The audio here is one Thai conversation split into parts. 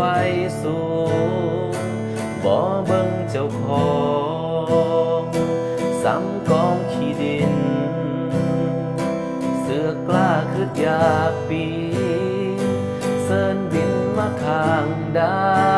ไฟสูงบ่เบิ่งเจ้าของซ้ำกองขี้ดิน เสือกล้าคืดอยากปีนเสินบินมาข้างดา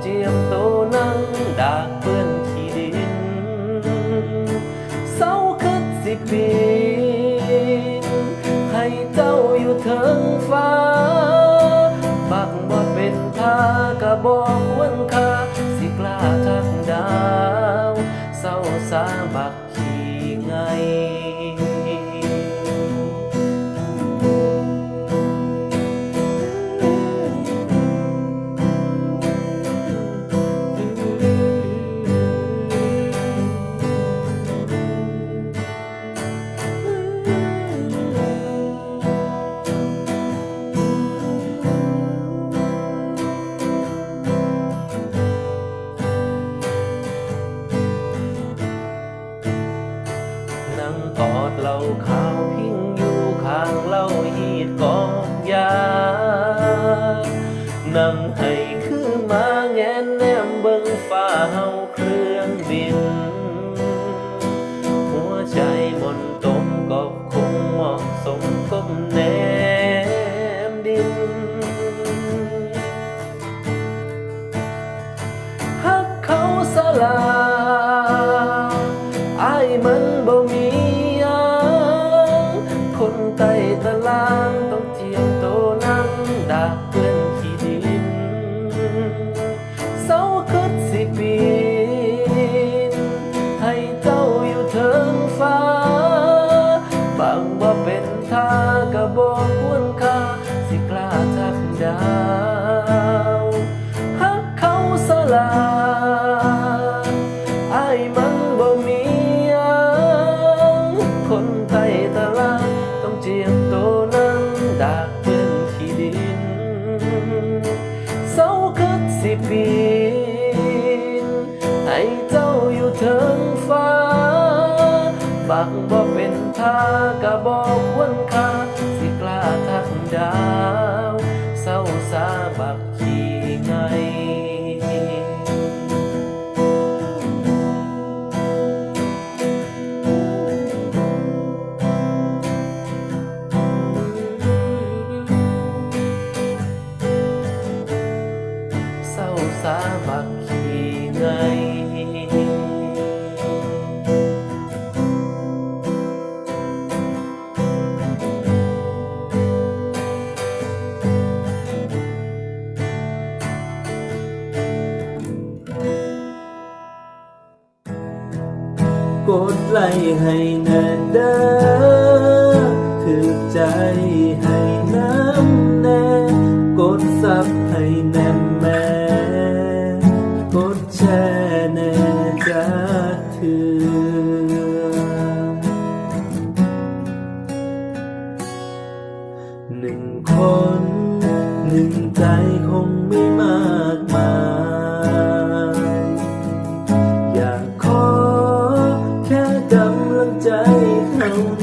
เจียมโตนั่งดากเปื้อนขี้ดิน เศร้าคืดสิปีนให้เจ้าอยู่เถิงฟ้า บักบ่เป็นทากะบอก ดกองยานั่งให้คือมาแงนแนมเบิ่งฟ้าเฮาเครื่องบิน หัวใจมนตมก็คงเหมาะสมก้มแนมดินฮักเขาสลา บักบ่เป็นท่ากะบอกควรค่าสิกล้าทักดาว เศร้าสาบักขี้ไง ไลค์ให้แน่เด้อถือใจให้น้ำแน่กดซับให้แน่แม่กดแชร์แน่จะถือหนึ่งคน หนึ่งใจคง เขา